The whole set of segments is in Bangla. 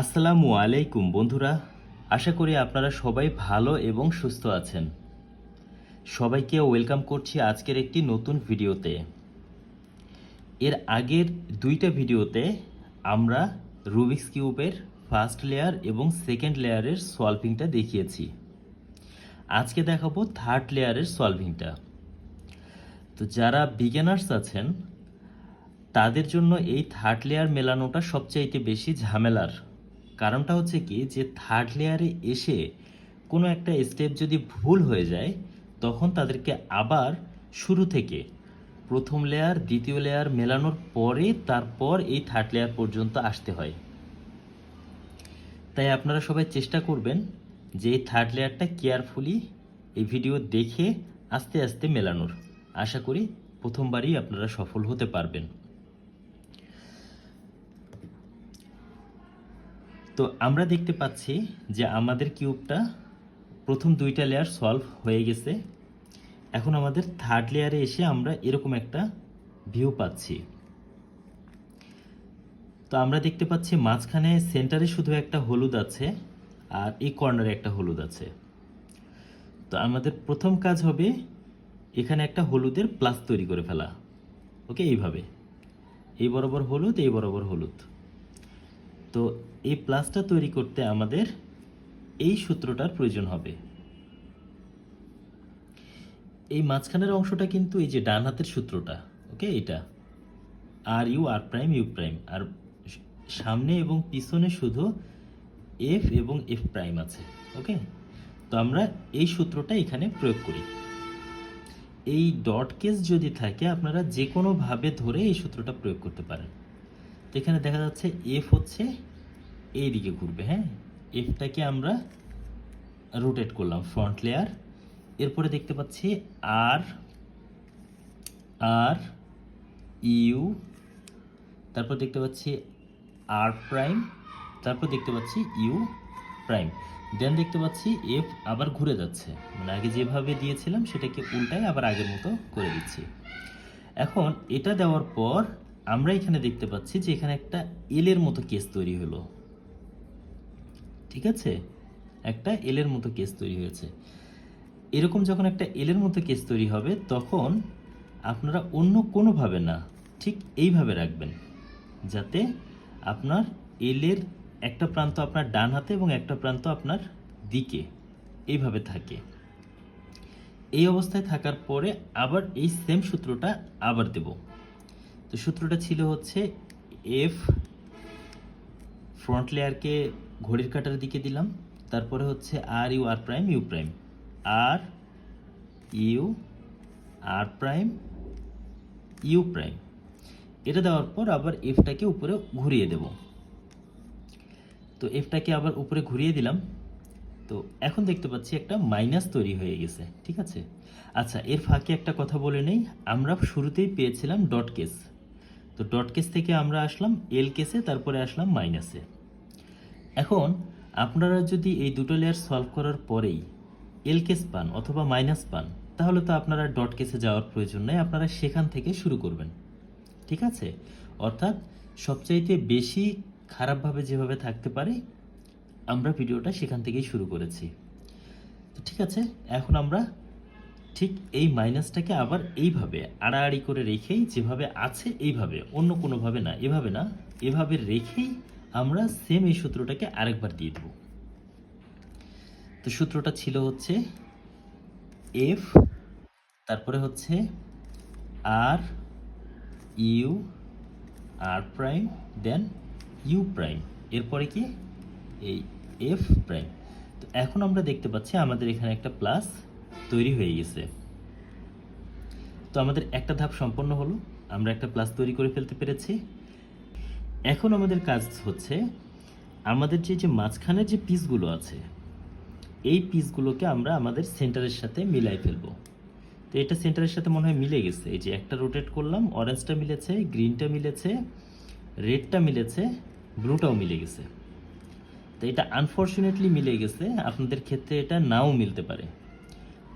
আসসালামু আলাইকুম, বন্ধুরা। আশা করি আপনারা সবাই ভালো এবং সুস্থ আছেন। সবাইকে ওয়েলকাম করছি আজকের একটি নতুন ভিডিওতে। এর আগের দুইটা ভিডিওতে আমরা রুবিক্স কিউবের ফার্স্ট লেয়ার এবং সেকেন্ড লেয়ারের সলভিংটা দেখিয়েছি। আজকে দেখাবো থার্ড লেয়ারের সলভিংটা তো যারা বিগিনার্স আছেন, তাদের জন্য এই থার্ড লেয়ার মেলানোটা সবচাইতে বেশি ঝামেলার। কারণটা হচ্ছে কি যে থার্ড লেয়ারে এসে কোনো একটা স্টেপ যদি ভুল হয়ে যায়, তখন তাদেরকে আবার শুরু থেকে প্রথম লেয়ার দ্বিতীয় লেয়ার মেলানোর পরে তারপর এই থার্ড লেয়ার পর্যন্ত আসতে হয়। তাই আপনারা সবাই চেষ্টা করবেন যে এই থার্ড লেয়ারটা কেয়ারফুলি এই ভিডিও দেখে আস্তে আস্তে মেলানোর। আশা করি প্রথমবারই আপনারা সফল হতে পারবেন। তো আমরা দেখতে পাচ্ছি যে আমাদের কিউবটা প্রথম দুইটা লেয়ার সলভ হয়ে গেছে। এখন আমাদের থার্ড লেয়ারে এসে আমরা এরকম একটা ভিউ পাচ্ছি। তো আমরা দেখতে পাচ্ছি মাঝখানে সেন্টারে শুধু একটা হলুদ আছে আর এই কর্নারে একটা হলুদ আছে। তো আমাদের প্রথম কাজ হবে এখানে একটা হলুদের প্লাস তৈরি করে ফেলা। ওকে এইভাবে। এই বরাবর হলুদ, এই বরাবর হলুদ। তো এই প্লাসটা তৈরি করতে আমাদের এই সূত্রটার প্রয়োজন হবে। এই মাঝখানের অংশটা কিন্তু এই যে ডান হাতের সূত্রটা, ওকে, এটা। R U R prime, U prime. আর সামনে এবং পিছনে শুধু এফ এবং এফ প্রাইম আছে, ওকে? তো আমরা এই সূত্রটা এখানে প্রয়োগ করি। এই ডট কেস যদি থাকে, আপনারা যে কোনোভাবে ধরে এই সূত্রটা প্রয়োগ করতে পারেন। তো এখানে দেখা যাচ্ছে এফ হচ্ছে এই দিকে ঘুরবে হ্যাঁ? এফটাকে আমরা রোটেট করলাম ফ্রন্ট লেয়ার এরপরে দেখতে পাচ্ছি আর আর ইউ তারপর দেখতে পাচ্ছি আর প্রাইম তারপর দেখতে পাচ্ছি ইউ প্রাইম দেন দেখতে পাচ্ছি এফ আবার ঘুরে যাচ্ছে মানে আগে যেভাবে দিয়েছিলাম সেটাকে উল্টায় আবার আগের মতো করে দিচ্ছি। এখন এটা দেওয়ার পর আমরা এখানে দেখতে পাচ্ছি যে এখানে একটা এলের মতো কেস তৈরি হলো। ঠিক আছে? একটা এলের মতো কেস তৈরি হয়েছে। এরকম যখন একটা এলের মতো কেস তৈরি হবে, তখন আপনারা অন্য কোনোভাবে না, ঠিক এইভাবে রাখবেন। যাতে আপনার এলের একটা প্রান্ত আপনার ডান হাতে এবং একটা প্রান্ত আপনার দিকে এইভাবে থাকে। এই অবস্থায় থাকার পরে আবার এই সেম সূত্রটা আবার দেব। তো সূত্রটা ছিল হচ্ছে এফ ফ্রন্ট লেয়ারকে ঘড়ির কাটার দিকে দিলাম, তারপরে হচ্ছে R U R prime U prime R U R prime U prime এটা দেওয়ার পর আবার এফটাকে উপরে ঘুরিয়ে দেব। তো এফটাকে আবার উপরে ঘুরিয়ে দিলাম। তো এখন দেখতে পাচ্ছি একটা মাইনাস তৈরি হয়ে গেছে, ঠিক আছে? আচ্ছা এর ফাঁকে একটা কথা বলে নেই। আমরা শুরুতেই পেয়েছিলাম ডট কেস তো ডট কেস থেকে আমরা আসলাম, এল কেসে, তারপরে আসলাম মাইনাসে এখন, আপনারা যদি এই দুটো লেয়ার সলভ করার পরেই এল কেস পান অথবা মাইনাস পান, তাহলে তো আপনারা ডট কেসে যাওয়ার প্রয়োজন নেই, আপনারা সেখান থেকে শুরু করবেন। ঠিক আছে? অর্থাৎ, সবচাইতে বেশি খারাপভাবে যেভাবে থাকতে পারে, আমরা ভিডিওটা সেখান থেকেই শুরু করেছি। তো ঠিক আছে? এখন আমরা ঠিক এই মাইনাসটাকে আবার এইভাবে আড়াআড়ি করে রেখেই যেভাবে আছে এইভাবে, অন্য কোনোভাবে না, এভাবে না, এভাবে রেখেই আমরা সেম এই সূত্রটাকে আরেকবার দিয়ে দেব। তো সূত্রটা ছিল হচ্ছে এফ তারপরে হচ্ছে R U R prime then U prime এরপরে কি? এই এফ প্রাইম তো এখন আমরা দেখতে পাচ্ছি আমাদের এখানে একটা প্লাস তৈরি হয়ে গেছে। তো আমাদের একটা ধাপ সম্পন্ন হলো, আমরা একটা প্লাস তৈরি করে ফেলতে পেরেছি। এখন আমাদের কাজ হচ্ছে, আমাদের যে যে মাঝখানের যে পিসগুলো আছে, এই পিসগুলোকে আমরা আমাদের সেন্টারের সাথে মিলাই ফেলব। তো এটা সেন্টারের সাথে মনে হয় মিলে গেছে। এই যে একটা রোটেট করলাম অরেঞ্জটা মিলেছে গ্রিনটা মিলেছে রেডটা মিলেছে ব্লুটাও মিলে গেছে। তো এটা আনফর্চুনেটলি মিলে গেছে। আপনাদের ক্ষেত্রে এটা নাও মিলতে পারে।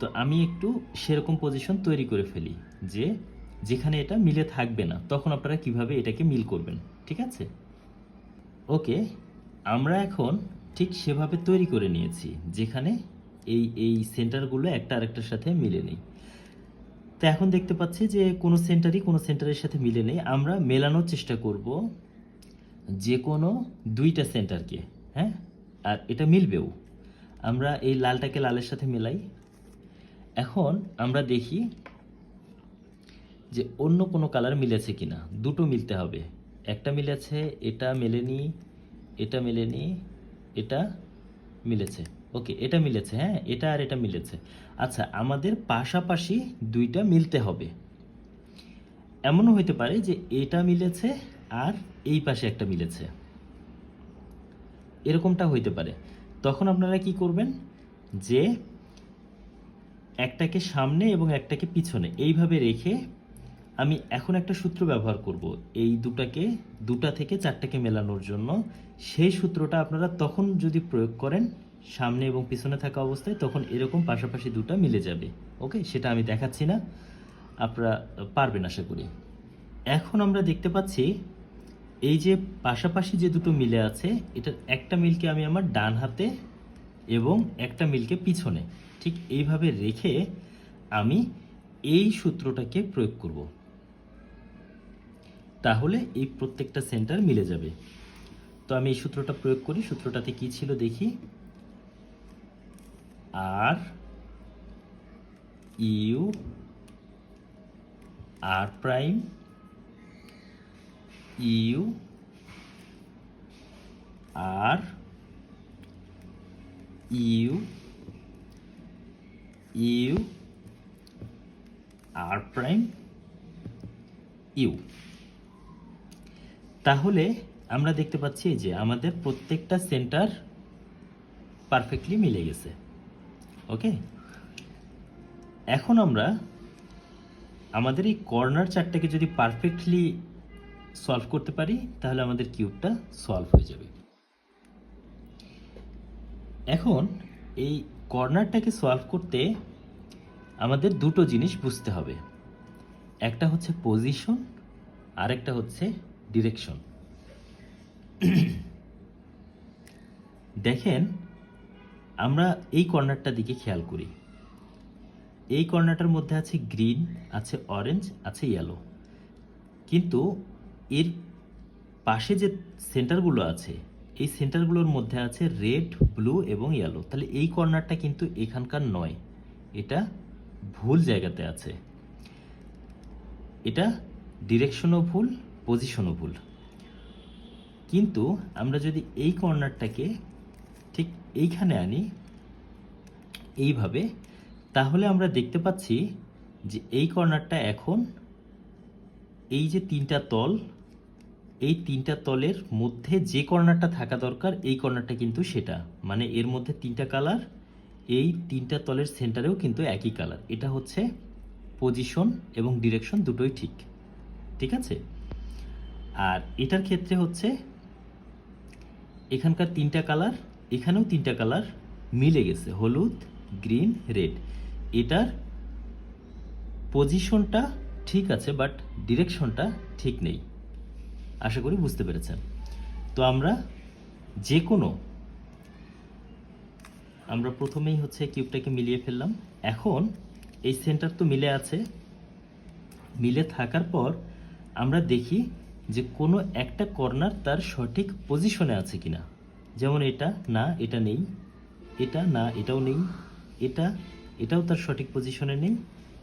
তো আমি একটু সেরকম পজিশন তৈরি করে ফেলি যে যেখানে এটা মিলে থাকবে না, তখন আপনারা কীভাবে এটাকে মিল করবেন, ঠিক আছে? ওকে, আমরা এখন ঠিক সেভাবে তৈরি করে নিয়েছি, যেখানে এই এই সেন্টারগুলো একটা আরেকটার সাথে মিলে নেই। তো এখন দেখতে পাচ্ছি যে কোনো সেন্টারই কোনো সেন্টারের সাথে মিলে নেই, আমরা মেলানোর চেষ্টা করব যে কোনো দুইটা সেন্টারকে হ্যাঁ? আর এটা মিলবেও। আমরা এই লালটাকে লালের সাথে মেলাই এখন আমরা দেখি যে অন্য কোনো কালার মিলেছে কিনা। দুটো মিলতে হবে। একটা মিলেছে, এটা মেলেনি এটা মেলেনি, এটা মিলেছে। ওকে, এটা মিলেছে হ্যাঁ এটা আর এটা মিলেছে। আচ্ছা আমাদের পাশাপাশি দুইটা মিলতে হবে। এমনও হইতে পারে যে এটা মিলেছে আর এই পাশে একটা মিলেছে। এরকমটা হইতে পারে। তখন আপনারা কি করবেন? যে একটাকে সামনে এবং একটাকে পিছনে। এইভাবে রেখে আমি এখন একটা সূত্র ব্যবহার করব। এই দুটাকে, দুটা থেকে চারটাকে মেলানোর জন্য। সেই সূত্রটা আপনারা তখন যদি প্রয়োগ করেন, সামনে এবং পিছনে থাকা অবস্থায়, তখন এরকম পাশাপাশি দুটা মিলে যাবে। ওকে? সেটা আমি দেখাচ্ছি না। আপনারা পারবেন আশা করি। এখন আমরা দেখতে পাচ্ছি, এই যে পাশাপাশি যে দুটো মিলে আছে, এটার একটা মিলকে আমি আমার ডান হাতে এবং একটা মিলকে পিছনে। ঠিক এইভাবে রেখে আমি এই সূত্রটাকে প্রয়োগ করব। তাহলে এই প্রত্যেকটা সেন্টার মিলে যাবে। তো আমি এই সূত্রটা প্রয়োগ করি। সূত্রটাতে কি ছিল দেখি? R, U, R prime, U, R U U, R prime, U. তাহলে আমরা দেখতে পাচ্ছি যে আমাদের প্রত্যেকটা সেন্টার পারফেক্টলি মিলে গেছে, ওকে? এখন আমরা আমাদের এই কর্নার চারটাকে যদি পারফেক্টলি সলভ করতে পারি, তাহলে আমাদের কিউবটা সলভ হয়ে যাবে। এখন এই কর্নারটাকে সলভ করতে আমাদের দুটো জিনিস বুঝতে হবে। একটা হচ্ছে পজিশন আর একটা হচ্ছে ডিরেকশন দেখেন, আমরা এই কর্নারটার দিকে খেয়াল করি। এই কর্নারটার মধ্যে আছে গ্রিন আছে অরেঞ্জ আছে ইয়েলো কিন্তু এর পাশে যে সেন্টারগুলো আছে এই সেন্টারগুলোর মধ্যে আছে রেড, ব্লু এবং ইয়েলো তাহলে এই কর্নারটা কিন্তু এখানকার নয়। এটা ভুল জায়গাতে আছে। এটা ডিরেকশনও ভুল পজিশনও ভুল। কিন্তু আমরা যদি এই কর্নারটাকে ঠিক এইখানে আনি, এইভাবে, তাহলে আমরা দেখতে পাচ্ছি যে এই কর্নারটা এখন এই যে তিনটা তল এই তিনটা তলের মধ্যে যে কর্নারটা থাকা দরকার, এই কর্নারটা কিন্তু সেটা। মানে এর মধ্যে তিনটা কালার, এই তিনটা তলের সেন্টারেও কিন্তু একই কালার। এটা হচ্ছে পজিশন এবং ডিরেকশন দুটোই ঠিক। ঠিক আছে? আর এটার ক্ষেত্রে হচ্ছে এখানকার তিনটা কালার, এখানেও তিনটা কালার মিলে গেছে। হলুদ, গ্রিন, রেড। এটার পজিশনটা ঠিক আছে, বাট ডিরেকশনটা ঠিক নেই। আশা করি বুঝতে পেরেছেন। তো আমরা যে কোনো আমরা প্রথমেই হচ্ছে কিউবটাকে মিলিয়ে ফেললাম। এখন এই সেন্টার তো মিলে আছে। মিলে থাকার পর আমরা দেখি যে কোনো একটা কর্নার তার সঠিক পজিশনে আছে কিনা। যেমন এটা, না, এটা নেই। এটা, না, এটাও নেই। এটা, এটাও তার সঠিক পজিশনে নেই।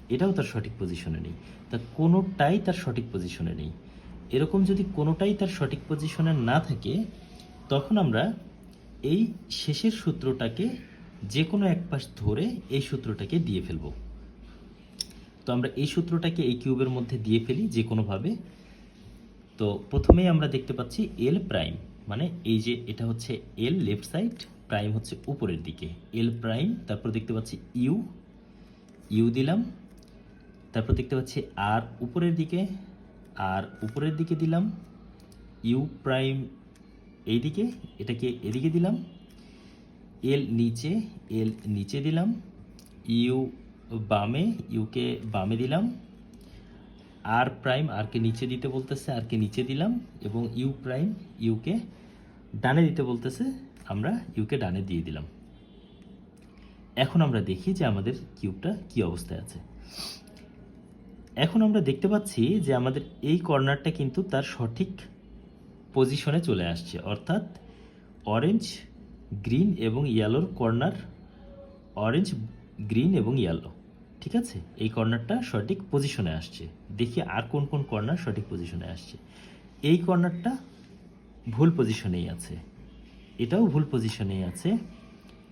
এটাও তার সঠিক পজিশনে নেই। তা কোনোটাই তার সঠিক পজিশনে নেই। এরকম যদি কোনোটাই তার সঠিক পজিশনে না থাকে, তখন আমরা এই শেষের সূত্রটাকে যে কোনো এক পাশ ধরে এই সূত্রটাকে দিয়ে ফেলব। তো আমরা এই সূত্রটাকে এই কিউবের মধ্যে দিয়ে ফেলি যে কোনোভাবে তো প্রথমেই আমরা দেখতে পাচ্ছি এল প্রাইম মানে এই যে এটা হচ্ছে এল লেফট সাইড প্রাইম হচ্ছে উপরের দিকে। এল প্রাইম তারপর দেখতে পাচ্ছি ইউ ইউ দিলাম। তারপর দেখতে পাচ্ছি আর উপরের দিকে। আর উপরের দিকে দিলাম ইউ প্রাইম এইদিকে, এটাকে এদিকে দিলাম। এল নিচে এল নিচে দিলাম। ইউ বামে ইউকে বামে দিলাম। আর প্রাইম আরকে নিচে দিতে বলতেছে আরকে নিচে দিলাম এবং ইউ প্রাইম ইউকে ডানে দিতে বলতেছে, আমরা ইউকে ডানে দিয়ে দিলাম। এখন আমরা দেখি যে আমাদের কিউবটা কি অবস্থায় আছে। এখন আমরা দেখতে পাচ্ছি যে আমাদের এই কর্নারটা কিন্তু তার সঠিক পজিশনে চলে আসছে। অর্থাৎ অরেঞ্জ গ্রিন এবং ইয়েলোর কর্নার অরেঞ্জ গ্রিন এবং ইয়েলো ঠিক আছে? এই কর্নারটা সঠিক পজিশনে আসছে। দেখি আর কোন কোন কর্নার সঠিক পজিশনে আসছে। এই কর্নারটা ভুল পজিশনেই আছে। এটাও ভুল পজিশনেই আছে।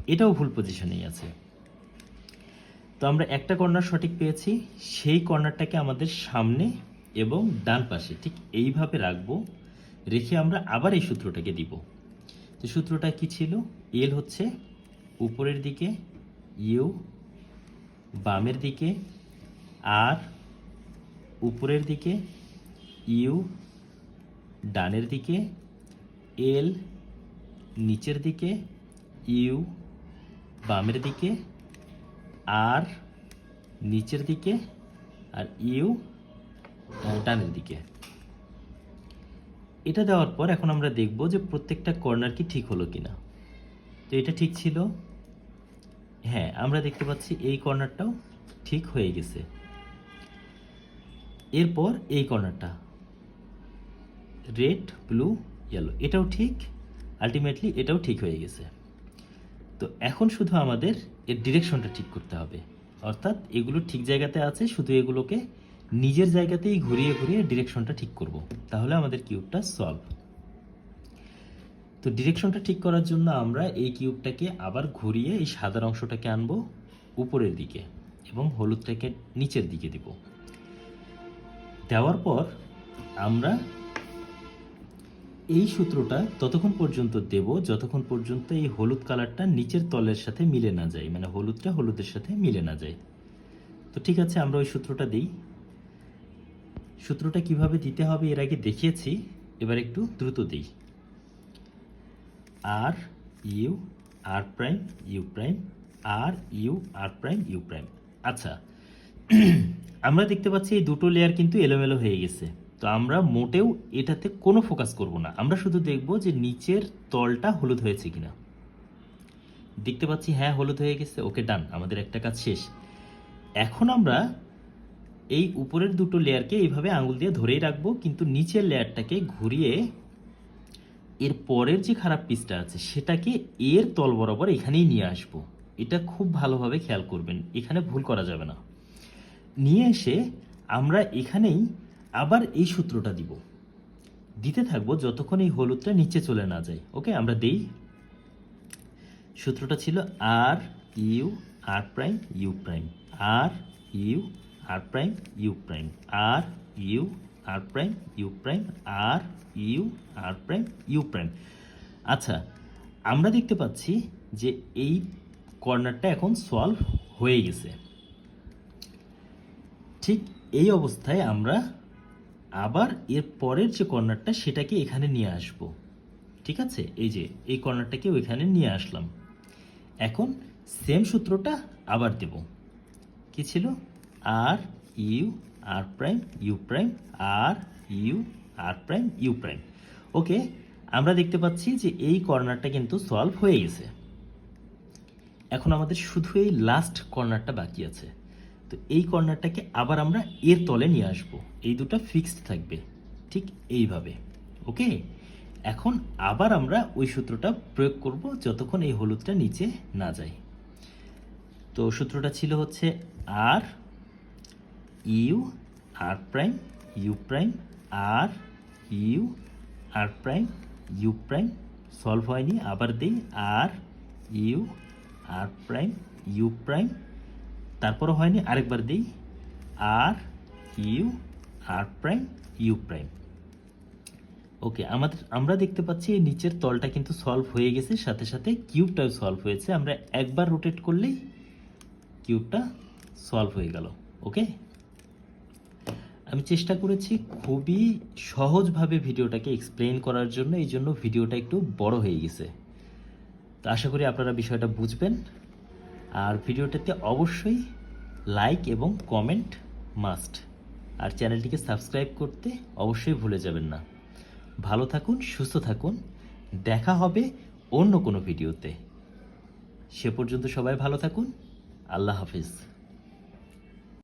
এটাও ভুল পজিশনেই আছে। তো আমরা একটা কর্নার সঠিক পেয়েছি, সেই কর্নারটাকে আমাদের সামনে এবং ডান পাশে ঠিক এইভাবে রাখব, রেখে আমরা আবার এই সূত্রটাকে দিব। তো সূত্রটা কি ছিল? এল হচ্ছে উপরের দিকে ইউ বামের দিকে, আর উপরের দিকে ইউ ডানের দিকে এল নিচের দিকে ইউ বামের দিকে আর নিচের দিকে আর ইউ ডানের দিকে। এটা দেওয়ার পর এখন আমরা দেখব যে প্রত্যেকটা কর্নার কি ঠিক হলো কিনা। তো এটা ঠিক ছিল? হ্যাঁ আমরা দেখতে পাচ্ছি এই কর্নারটাও ঠিক হয়ে গেছে। এরপর এই কর্নারটা। রেড, ব্লু, ইয়েলো, এটাও ঠিক। আলটিমেটলি এটাও ঠিক হয়ে গেছে। তো এখন শুধু আমাদের এর ডিরেকশনটা ঠিক করতে হবে। অর্থাৎ এগুলো ঠিক জায়গাতে আছে, শুধু এগুলোকে নিজের জায়গাতেই ঘুরিয়ে ঘুরিয়ে ডিরেকশনটা ঠিক করব। তাহলে আমাদের কিউবটা সলভ তো ডিরেকশনটা ঠিক করার জন্য আমরা এই কিউবটাকে আবার ঘুরিয়ে এই সাদার অংশটাকে আনব উপরের দিকে এবং হলুদটাকে নিচের দিকে দিব। দেওয়ার পর আমরা এই সূত্রটা ততক্ষণ পর্যন্ত দেব যতক্ষণ পর্যন্ত এই হলুদ কালারটা নিচের তলের সাথে মিলে না যায় মানে হলুদটা হলুদের সাথে মিলে না যায়। তো ঠিক আছে, আমরা ওই সূত্রটা দিই। সূত্রটা কীভাবে দিতে হবে এর আগে দেখিয়েছি, এবার একটু দ্রুত দিই। R, U, R prime, U prime, R, U, R prime, U prime. আচ্ছা আমরা দেখতে পাচ্ছি এই দুটো লেয়ার কিন্তু এলোমেলো হয়ে গেছে। তো আমরা মোটেও এটাতে কোনো ফোকাস করব না। আমরা শুধু দেখব যে নিচের তলটা হলুদ হয়েছে কিনা। দেখতে পাচ্ছি হ্যাঁ হলুদ হয়ে গেছে। ওকে, ডান, আমাদের একটা কাজ শেষ। এখন আমরা এই উপরের দুটো লেয়ারকে এইভাবে আঙুল দিয়ে ধরেই রাখব, কিন্তু নিচের লেয়ারটাকে ঘুরিয়ে এর পরের যে খারাপ পিসটা আছে, সেটাকে এর তল বরাবর এখানেই নিয়ে আসব। এটা খুব ভালোভাবে খেয়াল করবেন, এখানে ভুল করা যাবে না। নিয়ে এসে আমরা এখানেই আবার এই সূত্রটা দিব। দিতে থাকব যতক্ষণ এই হলুদটা নিচে চলে না যায়। ওকে, আমরা দেই। সূত্রটা ছিল R, U, R prime, U prime. R, U, R prime, U prime. R, U, R prime, U prime. R, U, R prime, U prime. আচ্ছা আমরা দেখতে পাচ্ছি যে এই কর্নারটা এখন সলভ হয়ে গেছে। ঠিক এই অবস্থায় আমরা আবার এর পরের যে কর্নারটা, সেটাকে এখানে নিয়ে আসব। ঠিক আছে? এই যে, এই কর্নারটাকে ওইখানে নিয়ে আসলাম। এখন সেম সূত্রটা আবার দেব। কি ছিল? R U R prime U prime R U R prime U prime okay আমরা দেখতে পাচ্ছি যে এই কর্নারটা কিন্তু সলভ হয়ে গেছে। এখন আমাদের শুধু এই লাস্ট কর্নারটা বাকি আছে। তো এই কর্নারটাকে আবার আমরা এর তলে নিয়ে আসব। এই দুটো ফিক্সড থাকবে, ঠিক এইভাবে, ওকে? এখন আবার আমরা ওই সূত্রটা প্রয়োগ করব যতক্ষণ এই হলুদটা নিচে না যায়। তো সূত্রটা ছিল হচ্ছে R U R prime U prime R U R prime U prime solve হয়নি, আবার দিই R U R prime U prime তারপরও হয়নি, আরেকবার দিই। R U R prime U prime okay আমাদের, আমরা দেখতে পাচ্ছি এই নিচের তলটা কিন্তু সলভ হয়ে গেছে, সাথে সাথে কিউবটাও সলভ হয়েছে। আমরা একবার রোটেট করলেই কিউবটা সলভ হয়ে গেল ওকে আমি চেষ্টা করেছি খুবই সহজভাবে ভিডিওটাকে এক্সপ্লেন করার জন্য, এই জন্য ভিডিওটা একটু বড় হয়ে গেছে। তো আশা করি আপনারা বিষয়টা বুঝবেন। আর ভিডিওটাতে অবশ্যই লাইক এবং কমেন্ট মাস্ট আর চ্যানেলটিকে সাবস্ক্রাইব করতে অবশ্যই ভুলে যাবেন না। ভালো থাকুন, সুস্থ থাকুন। দেখা হবে অন্য কোনো ভিডিওতে। সে পর্যন্ত সবাই ভালো থাকুন। আল্লাহ হাফিজ।